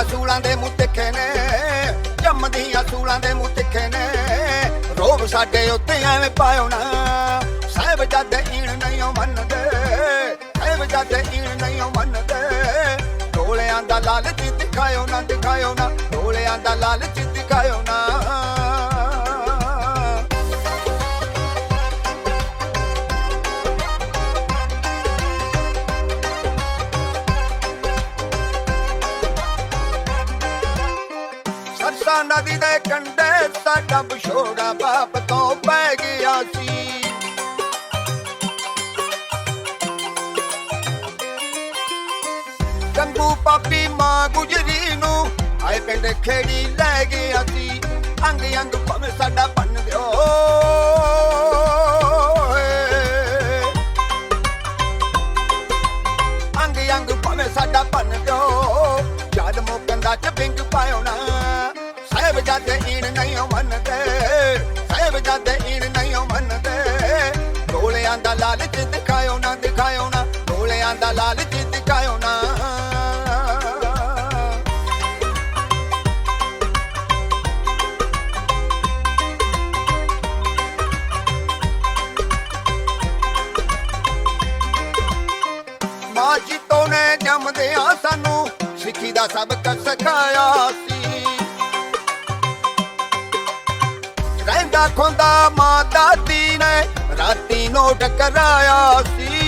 ਜੰਮਦੀਆਂ ਸੂਲਾਂ ਦੇ ਮੂੰਹ ਤਿੱਖੇ ਨੇ ਜੰਮਦੀਆਂ ਸੂਲਾਂ ਦੇ ਮੂੰਹ ਤਿੱਖੇ ਨੇ। ਰੋਬ ਸਾਡੇ ਉੱਤੇ ਐਵੇਂ ਪਾਉਣਾ ਸਾਹਿਬ ਜਦ ਈਣ ਨਹੀਂ ਮੰਨਦੇ, ਸਾਹਿਬ ਜਦ ਈਣ ਨਹੀਂ ਉਹ ਮੰਨਦੇ। ਢੋਲਿਆਂ ਦਾ ਲਾਲਚ ਦਿਖਾਇਓ ਨਾ ਦਿਖਾਇਓ ਨਾ ਢੋਲਿਆਂ ਦਾ ਲਾਲਚ ਦਿਖਾਇਓ ਨਾ। ਨਦੀ ਦੇ ਕੰਢੇ ਸਾਡਾ ਵਿਛੋੜਾ ਬਾਪ ਤੋਂ ਪੈ ਗਿਆ ਸੀ। ਗੰਗੂ ਪਾਪੀ ਮਾਂ ਗੁਜਰੀ ਨੂੰ ਆਏ ਪਿੰਡ ਖੇੜੀ ਲੈ ਗਿਆ ਸੀ। ਅੰਗ ਅੰਗ ਭਵੇਂ ਸਾਡਾ ਬਣ ਦਿਓ। ਅੰਗ ਅੰਗ ਭਵੇਂ ਸਾਡਾ ਬਣ ਦਿਓ। ਜਦ ਮੋਕੰਦਾ ਚ ਲਾਲਚ ਦਿਖਾਇਓ ਨਾ ਮਾਂ ਜੀਤੋ ਨੇ ਜੰਮਦਿਆਂ ਸਾਨੂੰ ਸਿੱਖੀ ਦਾ ਸਬਕ ਸਿਖਾਇਆ ਸੀ। ਰਹਿੰਦਾ ਖੁੰਦਾ ਮਾਂ ਦਾਦੀ ਨੇ ਰਾਤੀ ਨੋਟ ਕਰਾਇਆ ਸੀ।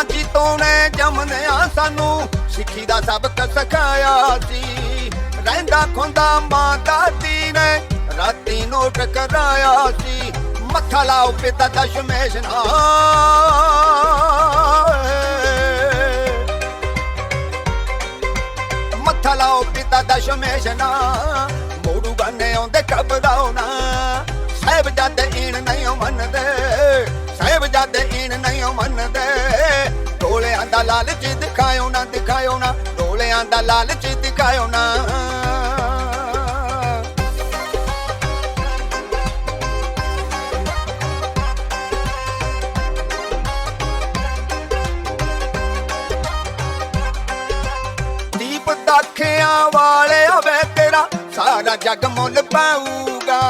ਮਾਂ ਜੀਤੋ ਨੇ ਜੰਮਦਿਆਂ ਸਾਨੂੰ ਸਿੱਖੀ ਦਾ ਸਬਕ ਸਿਖਾਇਆ ਸੀ। ਰਹਿੰਦਾ ਖੁੰਦਾ ਮਾਂ ਦਾਦੀ ਨੇ ਰਾਤੀ ਨੋਟ ਕਰਾਇਆ ਸੀ। ਮੱਥਾ ਲਾਓ ਪਿਤਾ ਦਸ਼ਮੇਸ਼ ਨਾਲ। ਮੱਥਾ ਲਾਓ ਪਿਤਾ ਦਸ਼ਮੇਸ਼ ਨਾ ਮੋੜੂ ਬੰਨੇ ਆਉਂਦੇ ਘਬਰਾਓ ਨਾ ਸਾਹਿਬ ਜਦ ਈਣ ਨਹੀਂ ਮੰਨਦੇ। ਸਾਹਿਬ ਜਦ ਈਣ ਨਹੀਂ ਮੰਨਦੇ। ਲਾਲਚ ਦਿਖਾਇਓ ਨਾ ਦਿਖਾਇਓ ਨਾ ਢੋਲਿਆਂ ਦਾ ਲਾਲਚ ਦਿਖਾਇਓ ਨਾ। ਦੀਪ ਦਾਖਿਆਂ ਵਾਲੇ ਵੇ ਤੇਰਾ ਸਾਰਾ ਜੱਗ ਮੁੱਲ ਪਾਊਗਾ।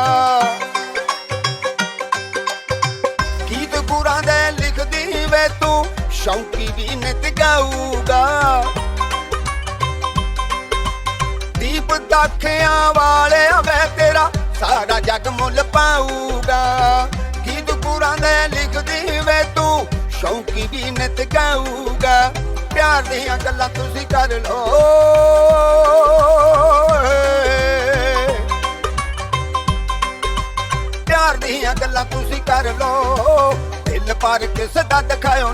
ਗੀਤ ਗੁਰਾਂ ਦੇ ਲਿਖਦੀ ਵੇ ਤੂੰ ਸ਼ੌਂਕੀ ਵੀ ਨਿਤ ਗਾਊਗਾ। ਦੀਪ ਦਾਖਿਆਂ ਵਾਲੇ ਵੇ ਤੇਰਾ ਸਾਰਾ ਜਗ ਮੁੱਲ ਪਾਊਗਾ। ਗੀਤ ਗੁਰਾਂ ਦੇ ਲਿਖਦੀ ਵੇ ਤੂੰ, ਸ਼ੌਂਕੀ ਵੀ ਨਿਤ ਗਾਊਗਾ। ਪਿਆਰ ਦੀਆਂ ਗੱਲਾਂ ਤੁਸੀਂ ਕਰ ਲੋ ਪਿਆਰ ਦੀਆਂ ਗੱਲਾਂ ਤੁਸੀਂ ਕਰ ਲੋ ਪਰ ਕਿਸ ਦਾ ਦਿਖਾਇਓ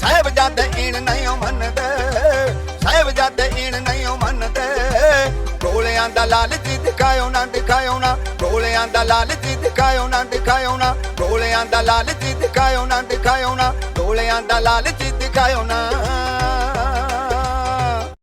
ਸਾਹਿਬ ਜਦ ਈਣ ਨਹੀਂ ਓ ਮੰਨਦੇ। ਸਾਹਿਬ ਜਦ ਈਣ ਨਹੀਂ ਓ ਮੰਨਦੇ। ਗੋਲਿਆਂ ਦਾ ਲਾਲਚ ਦਿਖਾਇਓ ਨਾ ਦਿਖਾਇਓ ਨਾ। ਢੋਲਿਆਂ ਦਾ ਲਾਲਚ ਦਿਖਾਇਓ ਨਾ ਦਿਖਾਇਓ ਨਾ। ਢੋਲਿਆਂ ਦਾ ਲਾਲਚ ਦਿਖਾਇਓ ਨਾ ਦਿਖਾਇਓ ਨਾ। ਢੋਲਿਆਂ ਦਾ ਲਾਲਚ ਦਿਖਾਇਓ ਨਾ।